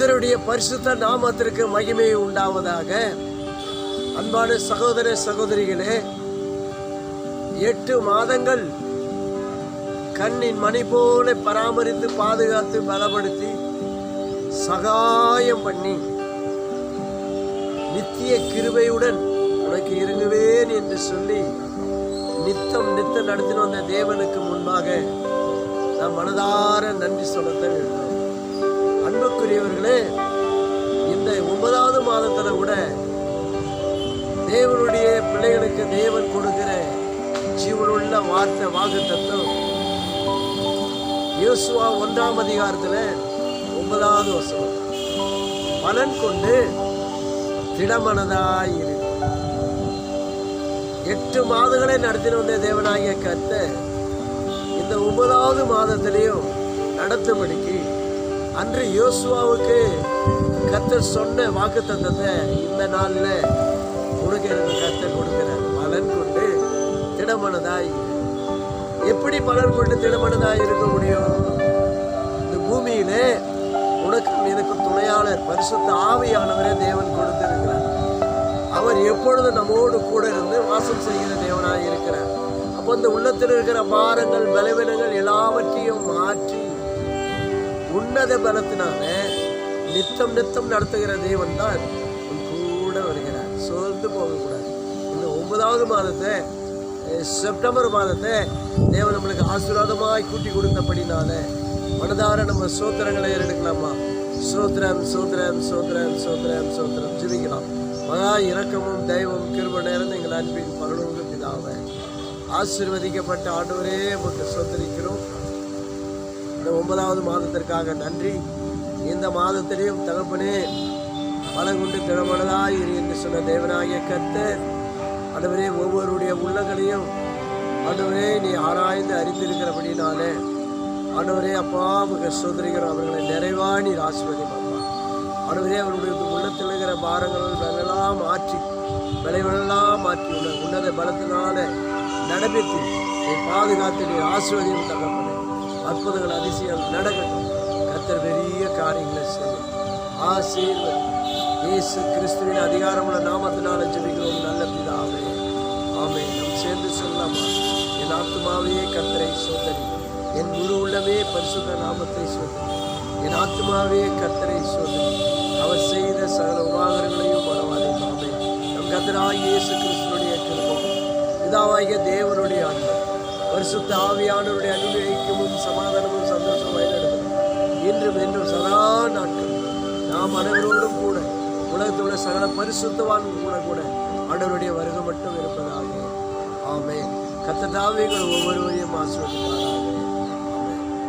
கத்தருடைய பரிசுத்த நாமத்திற்கு மகிமை உண்டாவதாக. அன்பான சகோதர சகோதரிகளே எட்டு மாதங்கள் கண்ணின் மணி போல பராமரித்து பாதுகாத்து பலப்படுத்தி சகாயம் பண்ணி நித்திய கிருபையுடன் உனக்கு இறங்குவேன் என்று சொல்லி நித்தம் நித்தம் நடத்தின வந்த தேவனுக்கு முன்பாக நாம் மனதார நன்றி செலுத்த வேண்டும். அன்புக்குரியவர்களே இந்த ஒன்பதாவது மாதத்தில் கூட தேவனுடைய பிள்ளைகளுக்கு தேவன் கொடுக்கிற ஜீவனுள்ள வார்த்தை வாக்கு தத்துவம் யோசுவா ஒன்றாம் அதிகாரத்தில் ஒன்பதாவது வசனம். பலன் கொண்டு திடமனதாயிரு எட்டு மாதங்களை நடத்தின வந்த தேவனாகிய கர்த்தர் இந்த ஒன்பதாவது மாதத்திலையும் நடத்தும்படிக்கு அன்று யோசுவாவுக்கு கத்தர் சொன்ன வாக்கு தந்தத்தை இந்த நாளில் உனக்கு எனக்கு கர்த்தர் கொடுக்கிறார். பலன் கொண்டு திடமனதாய் எப்படி பலன் கொண்டு திடமனதாய் இருக்க முடியும்? இந்த பூமியிலே உனக்கும் எனக்கும் துணையாளர் பரிசுத்த ஆவியானவரே தேவன் கொடுத்திருக்கிறார். அவர் எப்பொழுதும் நம்மோடு கூட இருந்து வாசம் செய்கிற தேவனாய் இருக்கிறார். அப்போ இந்த உள்ளத்தில் இருக்கிற பாரங்கள் பலவீனங்கள் எல்லாவற்றையும் மாற்றி உன்னத பலத்தினால நித்தம் நித்தம் நடத்துகிற தேவன் தான் உன் கூட வருகிறார். சோர்ந்து போகக்கூடாது. இந்த ஒன்பதாவது மாதத்தை செப்டம்பர் மாதத்தை தேவன் நம்மளுக்கு ஆசீர்வாதமாய் கூட்டி கொடுத்தபடினால மனதார நம்ம சோத்திரங்களை எடுக்கலாமா சோத்திரம் சோத்திரம் சோத்திரம் சோத்திரம் சோத்திரம் ஜிவிக்கலாம் மகா இரக்கமும் தெய்வம் கிருப நேரம் எங்கள் அன்பின் பரலோக பிதாவை. ஆசிர்வதிக்கப்பட்ட ஆண்டவரே உங்களுக்கு சோத்தரிக்கிறோம் இந்த ஒன்பதாவது மாதத்திற்காக நன்றி. இந்த மாதத்திலையும் தகப்பனே பலகுண்டு திறமனதாய் இரு என்று சொன்ன தேவனாகிய கர்த்தர் அடுவரே ஒவ்வொருடைய உள்ளங்களையும் அடுவரே நீ ஆராய்ந்து அறிந்திருக்கிறபடினாலே ஆண்டவரே அப்பா மிக சோதரிக்கிறோம் அவர்களை நிறைவா நீர் ஆசீர்வதிப்பாப்பா ஆண்டவரே அவருடைய உள்ளத்தில் இருக்கிற பாரங்கள் எல்லாம் மாற்றி விளைவுகளெல்லாம் மாற்றி உள்ள உன்னத பலத்தினால நடப்பித்து நீ பாதுகாத்து நீ ஆசிர்வதியும் தகவல் அற்புதங்கள் அதிசயம் நடக்கட்டும். கத்தர் பெரிய காரியங்களை செய்யும். ஆசீர்வதி இயேசு கிறிஸ்துவின் அதிகாரமுள்ள நாமத்தினால ஜெபிக்கிறோம். நல்ல பிதாவே ஆமே நம் சேர்ந்து சொல்லலாமா? என் ஆத்மாவையே கத்தரை சோதரி. என் முழு உள்ளமே பரிசுத்த நாமத்தை சோதரி. என் ஆத்மாவே கத்தரை சோதரி. அவர் செய்த சகல உபாகரங்களையும் மறவாதே. ஆமே நம் கத்தராய் இயேசு கிறிஸ்துடைய கிருபம் பிதாவாகிய தேவனுடைய அன்பு. பரிசுத்த ஆவியானவருடைய அன்பு சமாதானமும் சந்தோஷமாக வழிநடத்தும் இன்றும் என்றும் சதா நாட்கள் நாம் அனைவரோடும் கூட உலகத்தில் உள்ள சகல பரிசுத்தவான் கூட கூட ஆண்டவருடைய வருகை மட்டும் இருப்பதாக. ஆமே கத்ததாவிகள் ஒவ்வொருவரையும் ஆசிர்வதிப்பாராக.